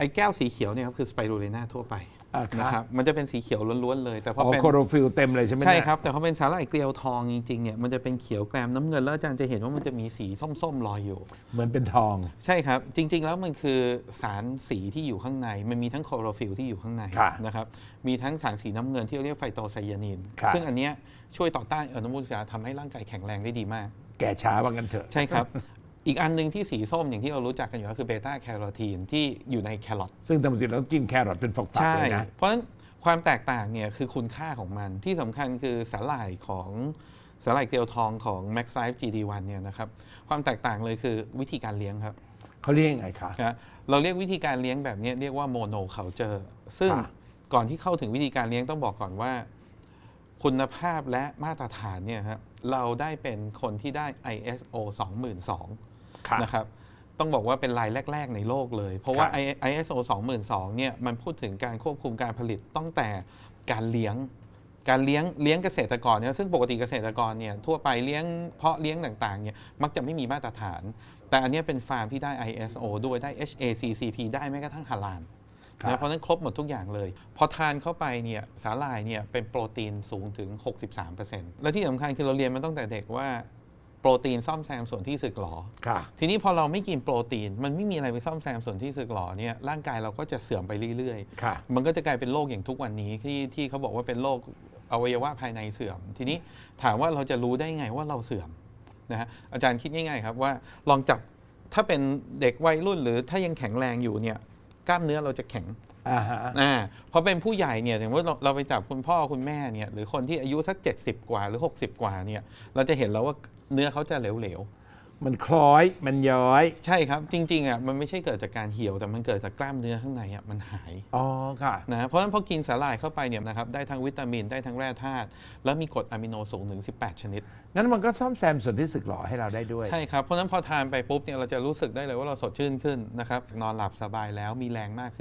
ไอ้แก้วสีเขียวเนี่ยครับคือสไปรูเลนาทั่วไปอ่านะครับมันจะเป็นสีเขียวล้วนๆเลย แต่พออ๋อเป็นโคโรฟิลเต็มเลยใช่ไหมใช่เนี่ยครับ แต่พอเป็นสาหร่ายเกลียวทองจริงๆเนี่ยมันจะเป็นเขียวแกรมน้ำเงินแล้วอาจารย์จะเห็นว่ามันจะมีสีส้มๆลอยอยู่ เหมือนเป็นทอง ใช่ครับ จริง ๆ แล้วมันคือสารสีที่อยู่ข้างใน มันมีทั้งโคลอโรฟิลที่อยู่ข้างในค่ะนะครับมีทั้งสารสีน้ำเงินที่เรียกไฟโตไซยานินค่ะซึ่งอันเนี้ยช่วยต่อต้านอนุมูลอิสระทำให้ร่างกายแข็งแรงได้ดีมาก แก่ช้าว่างั้นเถอะ ใช่ครับ อีกอันหนึ่งที่สีส้มอย่างที่เรารู้จักกันอยู่ก็คือเบต้าแคโรทีนที่อยู่ในแครอทซึ่งตามปกติเราต้องกินแครอทเป็นฝักๆใช่เลยนะเพราะฉะนั้นความแตกต่างเนี่ยคือคุณค่าของมันที่สำคัญคือสาหร่ายของสาหร่ายเกลียวทองของ Max Life GD1 เนี่ยนะครับความแตกต่างเลยคือวิธีการเลี้ยงครับ เขาเรียกยังไงคะ นะเราเรียกวิธีการเลี้ยงแบบเนี้ยเรียกว่าโมโนเคาเจอร์ซึ่งค่ะ ก่อนที่เข้าถึงวิธีการเลี้ยงต้องบอกก่อนว่า คุณภาพและมาตรฐานเนี่ยครับเราได้เป็นคนที่ได้ ISO 22000ค่ะนะครับต้องบอกว่าเป็นรายแรก ๆ ในโลกเลย เพราะว่าครับ I- ISO 22000เนี่ยมันพูดถึงการควบคุมการผลิตตั้งแต่การเลี้ยงการเลี้ยงเลี้ยงเกษตรกรเนี่ยซึ่งปกติเกษตรกรเนี่ยทั่วไปเลี้ยงเพาะเลี้ยงต่างๆเนี่ยมักจะไม่มีมาตรฐาน แต่อันเนี้ยเป็นฟาร์มที่ได้ ISO ด้วยได้ HACCP ได้แม้กระทั่งฮาลาลครับ นะเพราะฉะนั้นครบหมดทุกอย่างเลย พอทานเข้าไปเนี่ยสาหร่ายเนี่ยเป็นโปรตีนสูงถึง 63%และที่สำคัญคือเราเรียนมาตั้งแต่เด็กว่าโปรตีนซ่อมแซมส่วนที่สึกหรอค่ะทีนี้พอเราไม่กินโปรตีน มันไม่มีอะไรไปซ่อมแซมส่วนที่สึกหรอเนี่ยร่างกายเราก็จะเสื่อมไปเรื่อยค่ะๆมันก็จะกลายเป็นโรคอย่างทุกวันนี้ที่ที่เขาบอกว่าเป็นโรคอวัยวะภายในเสื่อม ทีนี้ถามว่าเราจะรู้ได้ไงว่าเราเสื่อมนะฮะอาจารย์คิดง่ายๆครับว่าลองจับถ้าเป็นเด็กวัยรุ่นหรือถ้ายังแข็งแรงอยู่เนี่ย กล้ามเนื้อเราจะแข็งอ่าฮะอ่าพอเป็นผู้ใหญ่เนี่ยอย่างว่าเราเราไปจับคุณพ่อคุณแม่เนี่ยหรือคนที่อายุสัก 70 กว่าหรือ 60 กว่าเนี่ยเราจะเห็นแล้วว่าเนื้อเขาจะเหลวๆ มันคล้อยมันย้อย ใช่ครับจริงๆอะมันไม่ใช่เกิดจากการเหี่ยวแต่มันเกิดจากกล้ามเนื้อข้างในอะมันหายอ๋อค่ะนะเพราะฉะนั้นพอกินสาหร่ายเข้าไปเนี่ยนะครับได้ทั้งวิตามินได้ทั้งแร่ธาตุแล้วมีกรดอะมิโนสูงถึง 18 ชนิดงั้นมันก็ซ่อมแซมส่วนที่สึกหรอให้เราได้ด้วย ใช่ครับ เพราะฉะนั้นพอทานไปปุ๊บเนี่ยเราจะรู้สึกได้เลยว่าเราสดชื่นขึ้นนะครับนอนหลับสบายแล้วมีแรงมากขึ้น